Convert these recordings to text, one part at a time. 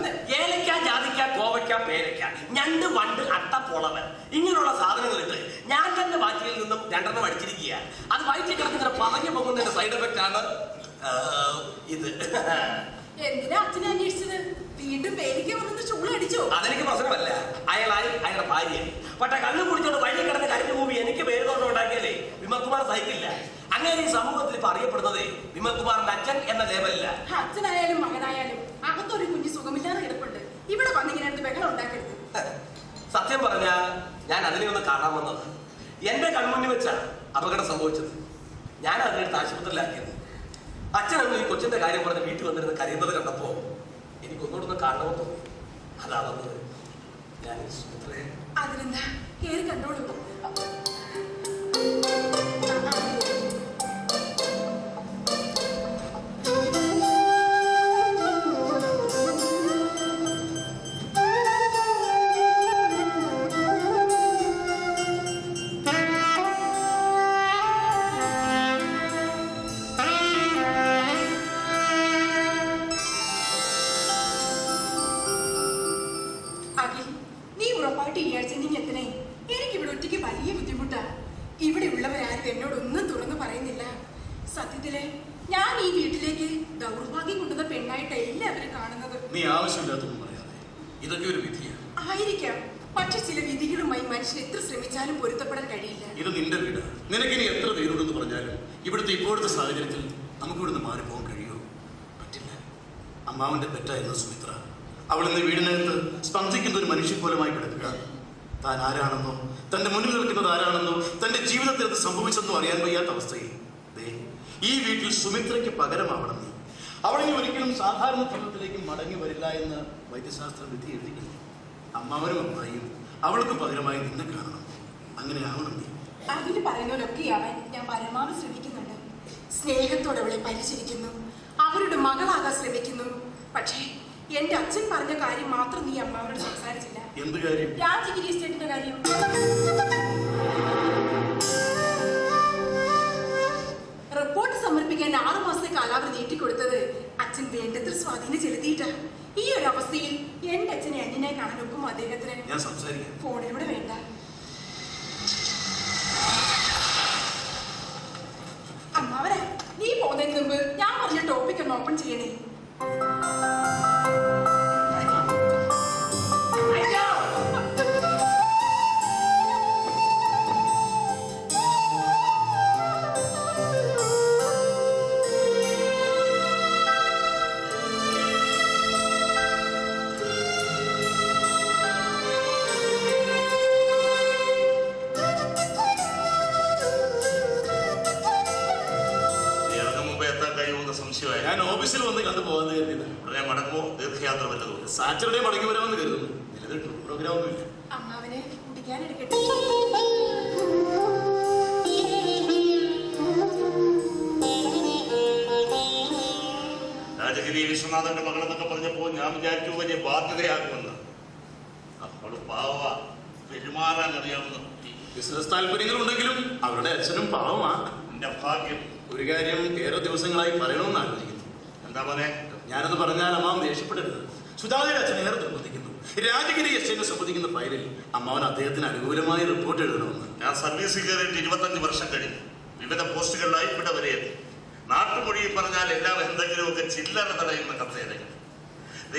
കിട്ടുന്നത് ഏലയ്ക്ക ജാതിക്ക കോവയ്ക്ക പേരയ്ക്ക. ഞണ്ട് വണ്ട് അട്ട പൊളവൻ. ഇങ്ങനെയുള്ള സാധനങ്ങൾക്ക് ഞാൻ തന്റെ വാറ്റിയിൽ നിന്നും രണ്ടെണ്ണം അടിച്ചിരിക്കുകയാണ് അത് വയറ്റിൽ കിടക്കുന്ന പറഞ്ഞു പോകുന്നതിന്റെ സൈഡ് എഫക്റ്റ് ആണ് ഇത്. എന്തിനാ അച്ഛനെ അന്വേഷിച്ചത്? വീണ്ടും പേരിക്ക വന്നത് ചൂളടിച്ചോ അതെനിക്ക് പ്രശ്നമല്ല. അയാളായി അയാളുടെ ഭാര്യ. പക്ഷെ കണ്ണു കുടിച്ചോണ്ട് വഴി കിടന്ന് കരഞ്ഞു ഭൂമി എനിക്ക് പേര് കൊണ്ട് വിമൽകുമാർ സഹിക്കില്ല. അങ്ങനെ ഈ സമൂഹത്തിൽ ഇപ്പൊ അറിയപ്പെടുന്നത് വിമൽകുമാറിന്റെ അച്ഛൻ എന്ന ലേബലില്ല അച്ഛനായ സത്യം പറഞ്ഞാൽ ഞാൻ അതിനെ ഒന്ന് കാണാൻ വന്നത്. എന്റെ കൺമുന്നിൽ വെച്ചാണ് അപകടം സംഭവിച്ചത്. ഞാൻ അതിനെടുത്ത് ആശുപത്രിയിലാക്കിയത്. അച്ഛനൊന്നും ഈ കൊച്ചിന്റെ കാര്യം പറഞ്ഞ് വീട്ടിൽ വന്നിരുന്ന് കരയുന്നത് കണ്ടപ്പോ എനിക്ക് ഒന്നുകൂടെ ഒന്ന് കാണണമെന്ന് തോന്നി. അതാ വന്നത് ഞാൻ സുമിത്രയെ അതിനെന്താ? കണ്ടോളൂ ഉള്ളവരാരും എന്നോടൊന്നും തുറന്നു പറയുന്നില്ല. സത്യത്തിൽ ഞാൻ ഈ വീട്ടിലേക്ക് ദൗർഭാഗ്യം കൊണ്ടുവന്ന പെണ്ണായിട്ട് എല്ലാവരും കാണുന്നത്. നീ ആവശ്യമില്ലാത്തൊന്നും പറയാതെ. ഇതൊക്കെ ഒരു വിധിയാണ് ആയിരിക്കാം. പക്ഷെ ചില വിധികളുമായി മനുഷ്യൻ എത്ര ശ്രമിച്ചാലും പൊരുത്തപ്പെടാൻ കഴിയില്ല. ഇത് നിന്റെ വീട്. നിനക്കിനി എത്ര പേരുണ്ടെന്ന് പറഞ്ഞാലും ഇവിടുത്തെ ഇപ്പോഴത്തെ സാഹചര്യത്തിൽ നമുക്ക് ഇവിടുന്ന് മാറിപ്പോകാൻ കഴിയുമോ പറ്റില്ല. അമ്മാവന്റെ പെറ്റായിരുന്നു സുമിത്ര. അവൾ ഇന്ന് വീടിനകത്ത് സ്പന്ദിക്കുന്ന ഒരു മനുഷ്യക്കോലമായി കിടക്കുക താൻ ആരാണെന്നോ? തന്റെ മുന്നിൽ നിൽക്കുന്നത് ആരാണെന്നോ? തന്റെ ജീവിതത്തിൽ അത് സംഭവിച്ചെന്നോ അറിയാൻ വയ്യാത്ത അവസ്ഥയിൽ. ഈ വീട്ടിൽ സുമിത്രയ്ക്ക് പകരമാവണം നീ. അവളിനി ഒരിക്കലും സാധാരണ ജീവിതത്തിലേക്ക് മടങ്ങി വരില്ല എന്ന് വൈദ്യശാസ്ത്ര വിധി എഴുതിക്കുന്നു. അമ്മാവനും അമ്മായിയും അവൾക്ക് പകരമായി നിന്നെ കാണണം. അങ്ങനെ ആവണം നീ. അതിന് പറയുന്നവരൊക്കെയാവാൻ ഞാൻ പരമാവധി ശ്രമിക്കുന്നുണ്ട്. സ്നേഹത്തോടെ അവളെ പരിചരിക്കുന്നു. അവരുടെ മകളാകാൻ ശ്രമിക്കുന്നു. പക്ഷേ എന്റെ അച്ഛൻ പറഞ്ഞ കാര്യം മാത്രം നീ അമ്മാവനോട് സംസാരിച്ചില്ല. എന്ത് കാര്യം? രാജഗിരി എസ്റ്റേറ്റിന്റെ കാര്യം. റിപ്പോർട്ട് സമർപ്പിക്കാൻ ആറു മാസത്തെ കാലാവധി നീട്ടിക്കൊടുത്തത് അച്ഛൻ വേണ്ടത്ര സ്വാധീനം ചെലുത്തിയിട്ടാ ഈ ഒരു അവസ്ഥയിൽ എന്റെ അച്ഛനെ അന്യനായി കാണാൻ ഒക്കും അദ്ദേഹത്തിന്? ഞാൻ സംസാരിക്കാം. ഫോണിലൂടെ ഓഫീസിൽ വന്ന് കണ്ടു പോകാന്ന് കരുതിയത് ഉടനെ മടങ്ങുമോ? ദീർഘയാത്ര വല്ലതും സാറ്റർഡേ മടങ്ങി വരാമെന്ന് കരുതുന്നു. നിലവിൽ പ്രോഗ്രാം ഒന്നുമില്ല അമ്മാവനെ കുടിക്കാനെടുക്കട്ടെ രാജഗിരി വിശ്വനാഥന്റെ മകളെന്നൊക്കെ പറഞ്ഞപ്പോ ഞാൻ വിചാരിച്ചു വലിയ ബാധ്യതയാകുമെന്ന്. അപ്പോൾ പാവ പെരുമാറാൻ അറിയാവുന്ന ബിസിനസ് താല്പര്യങ്ങളുണ്ടെങ്കിലും അവരുടെ അച്ഛനും പാവമാ എന്റെ ഭാഗ്യം. ഒരു കാര്യം ഏറെ ദിവസങ്ങളായി പറയണമെന്ന് ആലോചിക്കുന്നു എന്താ മോനെ? ഞാനത് പറഞ്ഞാൽ അമ്മാവൻ ദേഷ്യപ്പെടരുത്. സുധാകരൻ അച്ഛൻ ഏറെ നിർബന്ധിക്കുന്നു രാജഗിരി എസ്റ്റേറ്റ് സംബന്ധിക്കുന്ന ഫയലിൽ അമ്മാവൻ അദ്ദേഹത്തിന് അനുകൂലമായി റിപ്പോർട്ട് എഴുതണമെന്ന്. ഞാൻ സർവീസിൽ കയറിയിട്ട് ഇരുപത്തഞ്ച് വർഷം കഴിഞ്ഞു. വിവിധ പോസ്റ്റുകളിലായി ഇവിടെ വരെ എത്തി. നാട്ടുമൊഴിയിൽ പറഞ്ഞാൽ എല്ലാം എന്തെങ്കിലുമൊക്കെ ചില്ലറ തടയുന്ന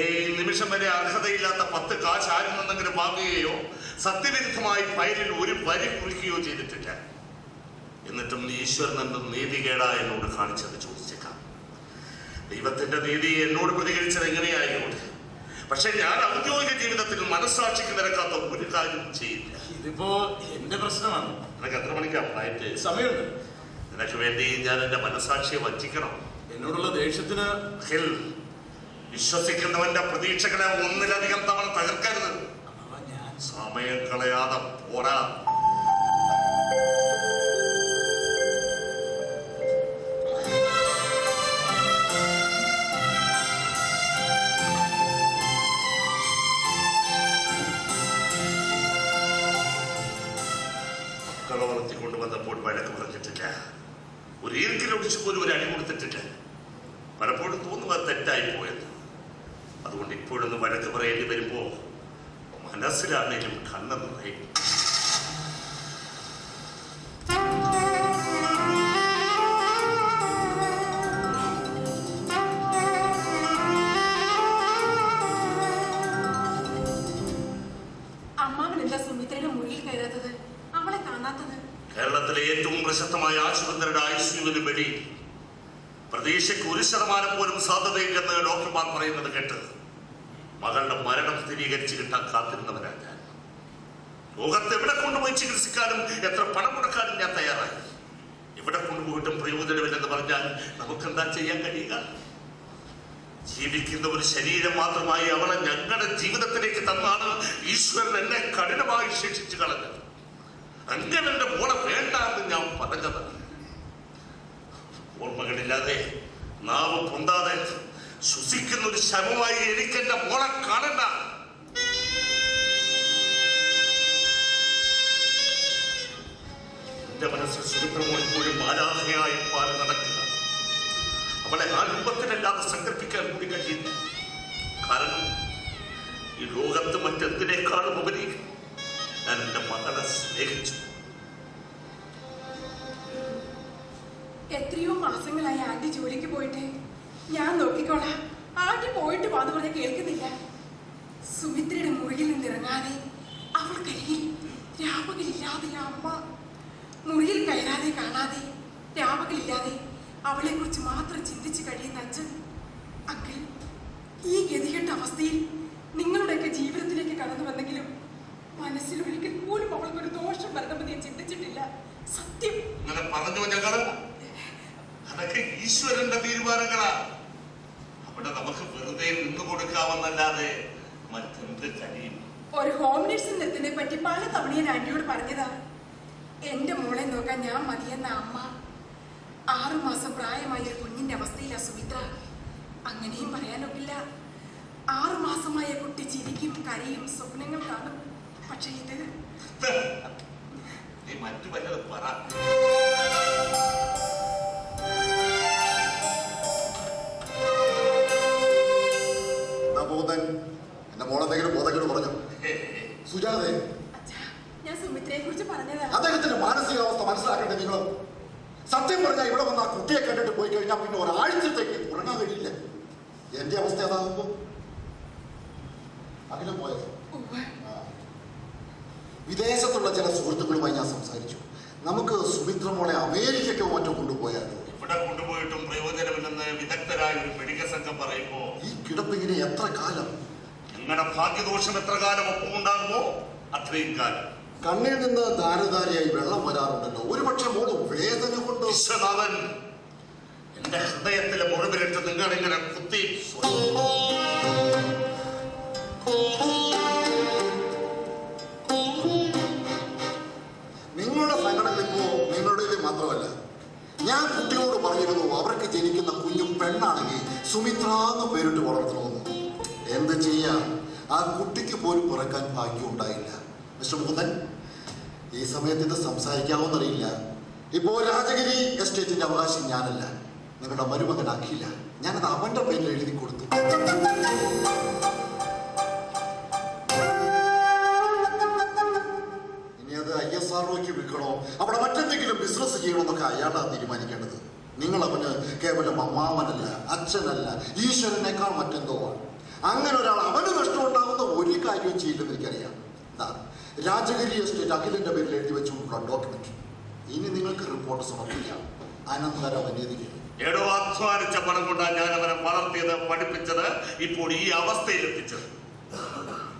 ഈ നിമിഷം വരെ അർഹതയില്ലാത്ത പത്ത് കാശ് ആരിൽ നിന്നെങ്കിലും വാങ്ങുകയോ സത്യവിരുദ്ധമായി ഫയലിൽ ഒരു വരി കുറിക്കുകയോ ചെയ്തിട്ടില്ല. എന്നിട്ടും ഈശ്വരൻ എന്ന നീതികേടാ എന്നോട് കാണിച്ചത് ചോദിച്ചേക്കാം. ദൈവത്തിന്റെ നീതി എന്നോട് പ്രതികരിച്ചത് എങ്ങനെയായിരുന്നു? പക്ഷെ ഞാൻ ഔദ്യോഗിക ജീവിതത്തിൽ മനസ്സാക്ഷിക്ക് നിരക്കാത്ത ഒരു കാര്യം ചെയ്യില്ല. ഇതിപ്പോ എന്റെ പ്രശ്നമാണ്. നിനക്ക് എത്ര മണിക്കാ ഫ്ലൈറ്റ് സമയമുണ്ട്. നിനക്ക് വേണ്ടി ഞാൻ എന്റെ മനസ്സാക്ഷിയെ വഞ്ചിക്കണം. എന്നോടുള്ള ദേഷ്യത്തിന് ഹിൽ വിശ്വസിക്കുന്നവന്റെ പ്രതീക്ഷകളെ ഒന്നിലധികം തവണ തകർക്കരുത്. സമയം കളയാതെ പോരാ. മക്കളെ വളർത്തിക്കൊണ്ട് വന്നപ്പോൾ വഴക്ക് പറഞ്ഞിട്ടില്ല. ഒരു ഈർക്കിലൊടിച്ച് പോലും ഒരു അടി കൊടുത്തിട്ടില്ല. പലപ്പോഴും തോന്നുക തെറ്റായി പോയത്. അതുകൊണ്ട് ഇപ്പോഴൊന്ന് വഴക്ക് പറയേണ്ടി വരുമ്പോ മനസ്സിലാണെങ്കിലും കണ്ണെന്ന് പറയും പ്രതീക്ഷയ്ക്ക് ഒരു ശതമാനം പോലും സാധ്യതയില്ലെന്ന് ഡോക്ടർമാർ പറയുന്നത് കേട്ട് മകളുടെ മരണം സ്ഥിരീകരിച്ച് കിട്ടാൻ കാത്തിരുന്നവരാണ് ഞാൻ. ലോകത്ത് എവിടെ കൊണ്ടുപോയി ചികിത്സിക്കാനും എത്ര പണം മുടക്കാനും ഞാൻ തയ്യാറായി. എവിടെ കൊണ്ടുപോയിട്ടും പ്രയോജനമില്ലെന്ന് പറഞ്ഞാൽ നമുക്കെന്താ ചെയ്യാൻ കഴിയുക? ജീവിക്കുന്ന ഒരു ശരീരം മാത്രമായി അവളെ ഞങ്ങളുടെ ജീവിതത്തിലേക്ക് തന്നാണ് ഈശ്വരൻ എന്നെ കഠിനമായി ശിക്ഷിച്ചു കളഞ്ഞത്. അങ്ങനെ എന്റെ മോളെ വേണ്ട എന്ന് ഞാൻ പറഞ്ഞത് ഓർമ്മകളില്ലാതെ നാവ് പൊന്താതെ ശ്വസിക്കുന്ന ഒരു ശവമായി എനിക്ക് എന്റെ മോളെ കാണണ്ട. എന്റെ മനസ്സിൽ സുമിത്രമോൾ ഇപ്പോഴും ആരാധനയായി പാൽ നടക്കുക. അവളെ ആ രൂപത്തിലല്ലാതെ സങ്കല്പിക്കാൻ കൂടി കഴിയില്ല. കാരണം ഈ ലോകത്ത് മറ്റെന്തിനേക്കാളും ഉപരി ഞാൻ എന്റെ മകളെ സ്നേഹിച്ചു. മാസങ്ങളായി ആന്റി ജോലിക്ക് പോയിട്ട്. ഞാൻ നോക്കിക്കോളാം. ആന്റി പോയിട്ട് വാന്ന് പറഞ്ഞ് കേൾക്കുന്നില്ല. സുമിത്രയുടെ മുറിയിൽ നിന്നിറങ്ങാതെ അവൾക്കരികിൽ രാപകലില്ലാതെ അമ്മ. മുറിയിൽ കയറാതെ കാണാതെ രാപകലില്ലാതെ അവളെ കുറിച്ച് മാത്രം ചിന്തിച്ച് കഴിയുന്ന അച്ഛൻ. അങ്കിൾ ഈ ഗതികെട്ട അവസ്ഥയിൽ നിങ്ങളുടെയൊക്കെ ജീവിതത്തിലേക്ക് കടന്നു വന്നെങ്കിലും മനസ്സിൽ ഒരിക്കൽ പോലും അവൾക്കൊരു ദോഷം വരണമെന്ന് ഞാൻ ചിന്തിച്ചിട്ടില്ല. സത്യം. ഈശ്വരന്റെ തീരുമാനങ്ങളാണ്. അവിടെ നമുക്ക് വെറുതെ നിന്നു കൊടുക്കാമെന്നല്ലാതെ മറ്റെന്ത് കഴിയും? ഒരു ഹോം നഴ്സിൽ നിർത്തുന്നതിനെ പറ്റി പല തവണ ഞാൻ ആന്റിയോട് പറഞ്ഞതാ. എന്റെ മോളെ നോക്കാൻ ഞാൻ മതിയെന്ന അമ്മ ആറുമാസം പ്രായമായ ഒരു കുഞ്ഞിന്റെ അവസ്ഥയിലാ സുമിത്ര. അങ്ങനെയും പറയാനൊക്കില്ല. ആറുമാസമായ കുട്ടി ചിരിക്കും കരയും സ്വപ്നങ്ങൾ കാണും. പക്ഷെ ഇത് മറ്റു വല്ലതും പറ. മോളെന്തെങ്കിലും ബോധക്കേട് പറഞ്ഞു? സുജാതെ. ഞാൻ സുമിത്രയെ കുറിച്ച് പറഞ്ഞതാ. അദ്ദേഹത്തിന്റെ മാനസികാവസ്ഥ മനസ്സിലാക്കട്ടെ നിങ്ങൾ? സത്യം പറഞ്ഞാൽ ഇവിടെ വന്ന ആ കുട്ടിയെ കണ്ടിട്ട് പോയി കഴിഞ്ഞാൽ പിന്നെ ഒരാഴ്ചത്തേക്ക് ഉറങ്ങാൻ കഴിയില്ല. എന്റെ അവസ്ഥ അതാകുമ്പോ അഖിലം പോയത്? വിദേശത്തുള്ള ചില സുഹൃത്തുക്കളുമായി ഞാൻ സംസാരിച്ചു. നമുക്ക് സുമിത്ര മോളെ അമേരിക്കയ്ക്ക് മറ്റും കൊണ്ടുപോയാലോ? ഇവിടെ കൊണ്ടുപോയിട്ടും പ്രയോജനമില്ലെന്ന് വിദഗ്ധരായ ഒരു മെഡിക്കൽ സംഘം പറയുമ്പോ ഈ കിടപ്പിങ്ങനെ എത്ര കാലം? നിങ്ങളുടെ ഭാഗ്യദോഷം എത്ര കാലം ഒപ്പം ഉണ്ടാകുമോ അത്രയും കാലം. കണ്ണിൽ നിന്ന് ധാരധാരിയായി വെള്ളം വരാറുണ്ടല്ലോ. ഒരുപക്ഷെ മോൾ വേദന കൊണ്ട് വിശ്വനാഥൻ എന്റെ ഹൃദയത്തിലെ മുറിവിലിട്ട് നിങ്ങൾ ഇങ്ങനെ കുത്തി നിങ്ങളുടെ സങ്കടങ്ങൾ ഇപ്പോ നിങ്ങളുടേത് മാത്രമല്ല. ഞാൻ കുട്ടികളോട് പറഞ്ഞിരുന്നു അവർക്ക് ജനിക്കുന്ന കുഞ്ഞും പെണ്ണാണെങ്കിൽ സുമിത്ര എന്ന് പേരിട്ട് ആ കുട്ടിക്ക് പോലും പിറക്കാൻ ഭാഗ്യം ഉണ്ടായില്ല. മിസ്റ്റർ മുകുന്ദൻ ഈ സമയത്ത് ഇത് സംസാരിക്കാമെന്നറിയില്ല ഇപ്പോ രാജഗിരി എസ്റ്റേറ്റിന്റെ അവകാശം ഞാനല്ല. നിങ്ങളുടെ മരുമകൻ ഞാനത് അവന്റെ പേരിൽ എഴുതി കൊടുത്തു. ഇനി അത് ഐ എസ് ആർ വിൽക്കണോ? അവിടെ മറ്റെന്തെങ്കിലും ബിസിനസ് ചെയ്യണമെന്നൊക്കെ അയാളാണ് തീരുമാനിക്കേണ്ടത്. നിങ്ങൾ അവന് കേവലം അമ്മാവനല്ല അച്ഛനല്ല ഈശ്വരനേക്കാൾ മറ്റെന്തോ ആണ്. അങ്ങനെ ഒരാൾ അവന് നഷ്ടമുണ്ടാകുന്ന ഒരു കാര്യവും ചെയ്യില്ലെന്ന് എനിക്കറിയാം. എന്താ രാജഗിരി എസ്റ്റേറ്റ് അഖിലിന്റെ പേരിൽ എഴുതി വെച്ചുകൊണ്ടുള്ള ഡോക്യുമെന്റ് ഇനി നിങ്ങൾക്ക് റിപ്പോർട്ട് സമർപ്പിക്കാം. അനന്തരം അനുവദിക്കും എടോ അധ്വാനിച്ച പണം കൊണ്ടാണ് ഞാൻ അവനെ വളർത്തിയത് പഠിപ്പിച്ചത് ഇപ്പോൾ ഈ അവസ്ഥയിൽ എത്തിച്ചത്.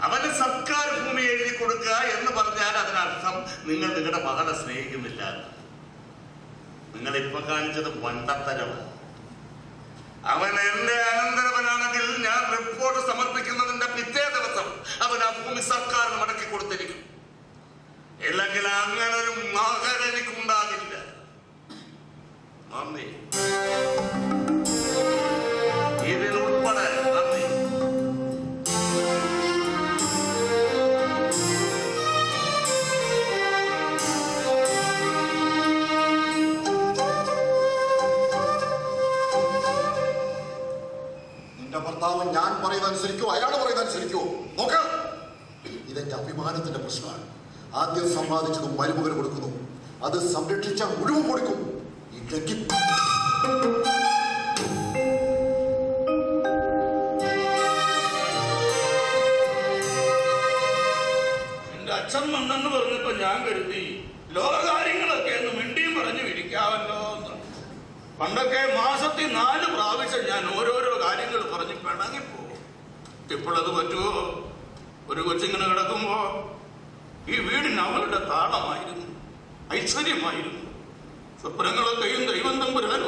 അവന് സർക്കാർ ഭൂമി എഴുതി കൊടുക്കുക എന്ന് പറഞ്ഞാൽ അതിനർത്ഥം നിങ്ങൾ നിങ്ങളുടെ മകളെ സ്നേഹിക്കുന്നില്ല. നിങ്ങൾ ഇപ്പൊ കാണിച്ചത് മണ്ടത്തരമാണ് അവൻ എന്റെ അനന്തരവനാണെങ്കിൽ ഞാൻ റിപ്പോർട്ട് സമർപ്പിക്കുന്നതിന്റെ പിറ്റേ ദിവസം അവൻ ആ ഭൂമി സർക്കാരിന് മടക്കി കൊടുത്തിരിക്കും. ഇല്ലെങ്കിൽ അങ്ങനെ ഒരു മകൻ എനിക്കുണ്ടാകില്ല. നന്ദി. ഞാൻ പറയുന്നത് അയാൾ പറയുന്നത് അനുസരിക്കുമോ നോക്ക. ഇതെന്റെ അഭിമാനത്തിന്റെ പ്രശ്നമാണ്. ആദ്യം സമ്പാദിച്ചത് മരുമകന് കൊടുക്കുന്നു. അത് സംരക്ഷിച്ച മുഴുവൻ കൊടുക്കും. എന്റെ അച്ഛൻ വന്നെന്ന് പറഞ്ഞപ്പോ ഞാൻ കരുതി ലോകകാര്യങ്ങളൊക്കെ എന്ന് മിണ്ടിയും പറഞ്ഞു വിരി പണ്ടൊക്കെ മാസത്തിൽ നാല് പ്രാവശ്യം ഞാൻ ഓരോരോ കാര്യങ്ങൾ പറഞ്ഞ് പിണങ്ങിപ്പോ ഇപ്പോഴത് പറ്റുമോ ഒരു കൊച്ചിങ്ങനെ കിടക്കുമ്പോ ഈ വീടിന് അവളുടെ താളമായിരുന്നു ഐശ്വര്യമായിരുന്നു. സ്വപ്നങ്ങളൊക്കെയും ദൈവം തമ്പുരാൻ